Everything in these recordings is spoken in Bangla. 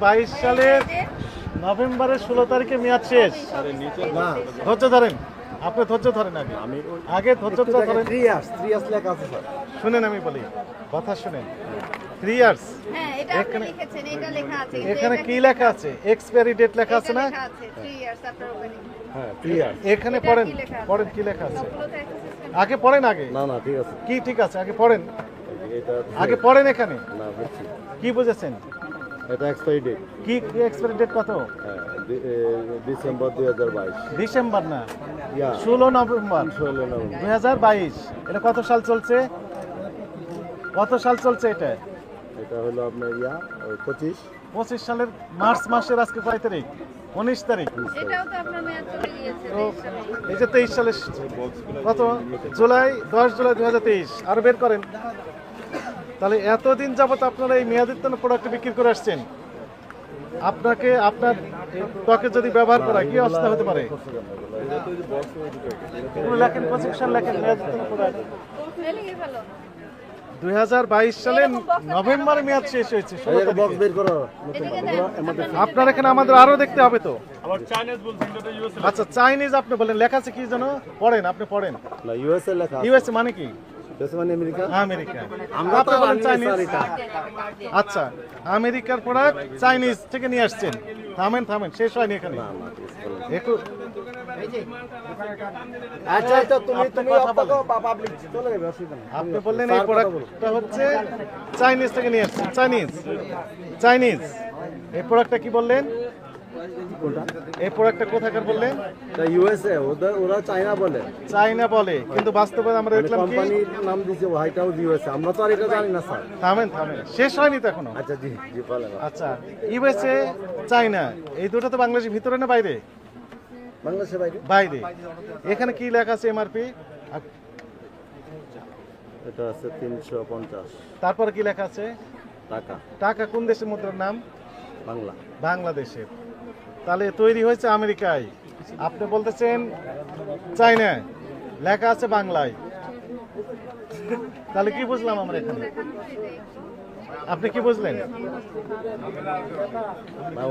বাইশ সালের নভেম্বরের ষোলো তারিখে মেয়াদ শেষ। না ধৈর্য ধরেন। আপনি ধৈর্য ধরেন আগে। আমি আগে ধৈর্যটা ধরেন। থ্রি ইয়ার্স থ্রি ইয়ার্স লেখা আছে স্যার। শুনেন আমি বলি। কথা শুনেন। থ্রি ইয়ার্স হ্যাঁ এটা আপনি এখানে- লিখেছেন এটা লেখা আছে। এখানে কি লেখা আছে? এক্সপায়ারি ডেট লেখা আছে না? লেখা আছে 3 ইয়ার্স আফটার ওপেনিং হ্যাঁ থ্রি ইয়ার্স এখানে পড়েন? পড়েন কি লেখা আছে? আগে পড়েন আগে? না না ঠিক আছে। কি ঠিক আছে? আগে পড়েন। আগে পড়েন এখানে। না বুঝছি। কি বুঝেছেন? এটা এক্সপায়ারি ডেট কি এক্সপায়ারি ডেট কত? হ্যাঁ ডিসেম্বর দুই হাজার বাইশ। ডিসেম্বর না? ইয়া। ষোলো নভেম্বর। ষোলো নভেম্বর। দুই হাজার বাইশ। এটা কত সাল চলছে? কত সাল চলছে এটা? এটা হলো আপনার ইয়া ওই পঁচিশ। পঁচিশ সালের মার্চ মাসের আজকে কয় তারিখ? উনিশ তারিখ। তো আপনার মেয়াদ চলে গিয়েছে তো 23 সালে। এই যে তেইশ সালের কত? জুলাই দশ জুলাই দুই হাজার তেইশ। আরও বের করেন। তাহলে এতদিন যাবত আপনারা এই মেয়াদিত্ব প্রোডাক্ট বিক্রি করে আসছেন। আপনাকে আপনার ত্বকে যদি ব্যবহার করা কি অবস্থা হতে পারে? লেখেন প্রোডাক্ট দুই সালে নভেম্বর মেয়াদ শেষ হয়েছে আপনার এখানে আমাদের আরও দেখতে হবে তো। আচ্ছা চাইনিজ আপনি বলেন লেখা আছে কি যেন? পড়েন আপনি পড়েন। না ইউএসএ লেখা ইউএসএ মানে কি? মানে আমেরিকা? আমেরিকা। আমরা তো চাইনিজ আচ্ছা আমেরিকার প্রোডাক্ট চাইনিজ থেকে নিয়ে আসছেন। থামেন থামেন শেষ হয়নি এখানে। একটু আচ্ছা আচ্ছা তুমি আপনি তুমি কথা কথা বলেন। বলো পাবলিক চলে যাবে অসুবিধা নেই। আপনি বললেন এই। প্রোডাক্টটা হচ্ছে চাইনিজ থেকে নিয়ে আসছেন। চাইনিজ চাইনিজ এই প্রোডাক্টটা কি বললেন? এই প্রোডাক্টটা কোথাকার এটা ইউএসএ ওদের ওরা চায়না বলে। চাইনা বলে কিন্তু বাস্তবে আমরা দেখলাম কি কোম্পানির নাম দিয়েছে হোয়াইট হাউস ইউএসএ আমরা তো আর এটা জানি না স্যার। থামেন থামেন। শেষ হয়নি তো এখনও? আচ্ছা জি জি বলেন। আচ্ছা ইউএসএ চাইনা এই দুটো তো বাংলাদেশের ভিতরে না বাইরে? বাংলাদেশের বাইরে। বাইরে। এখানে কি লেখা আছে এমআরপি এটা আছে তিনশো পঞ্চাশ। তারপরে কি লেখা আছে? টাকা। টাকা কোন দেশের মুদ্রার নাম? বাংলা। বাংলাদেশের। তাহলে তৈরি হয়েছে আমেরিকায়। আপনি বলতেছেন চাইনায়। লেখা আছে বাংলায়। তাহলে কি বুঝলাম আমরা এখানে? আপনি কি বুঝলেন?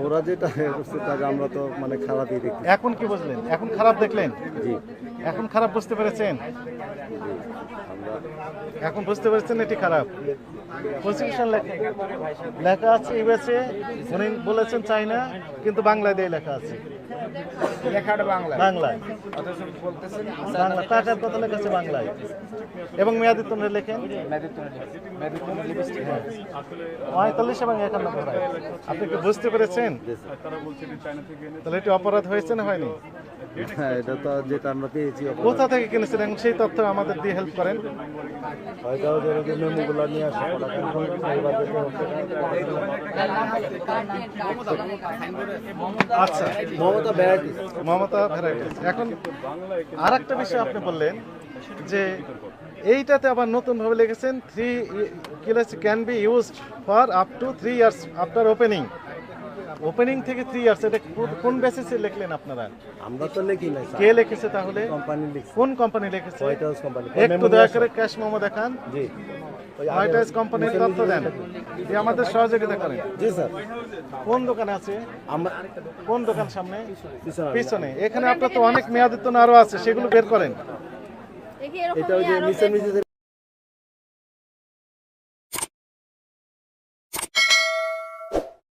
ওরা যেটা করছে তাকে আমরা তো মানে খারাপই দেখি। এখন কি বুঝলেন? এখন খারাপ দেখলেন? জি। এখন খারাপ বুঝতে পেরেছেন? এখন বুঝতে পেরেছেন এটি খারাপ? প্রসিকিউশন লেখা লেখা আছে ইউএসএ উনি বলেছেন চাইনা কিন্তু বাংলায় দিয়ে লেখা আছে। বাংলায়। বাংলা কথা লেখা আছে বাংলায়। এবং মেয়াদিত্তনের লেখেন? পঁয়তাল্লিশ এবং একান্ন আপনি কি বুঝতে পেরেছেন? তাহলে এটি অপরাধ হয়েছে না হয়নি? হ্যাঁ এটা তো যেটা আমরা পেয়েছি। কোথা থেকে কিনেছেন এবং সেই তথ্য আমাদের দিয়ে হেল্প করেন। আচ্ছা মমতা ব্যাট মমতা ভ্যারাইটিস এখন আর একটা বিষয় আপনি বললেন যে এইটাতে আবার নতুন ভাবে লিখেছেন three can be used for up to three years after opening opening থেকে থ্রি ইয়ার্স এটা কোন- কোন বেসিসে লিখলেন আপনারা? আমরা তো লিখি নাই কে লিখেছে তাহলে? কোম্পানি লিখছে? কোন কোম্পানি লিখেছে? হোয়াইট হাউস কোম্পানি একটু দয়া করে ক্যাশ মোমো দেখান জি। হোয়াইট হাউস কোম্পানির তথ্য দেন। দিয়ে আমাদের সহযোগিতা করেন। জি স্যার। কোন দোকানে আছে? আমরা কোন দোকান সামনে? পিছনে। এখানে আপনার তো অনেক মেয়াদের মেয়াদিত্ব আরও আছে সেগুলো বের করেন। এটা ওই যে যে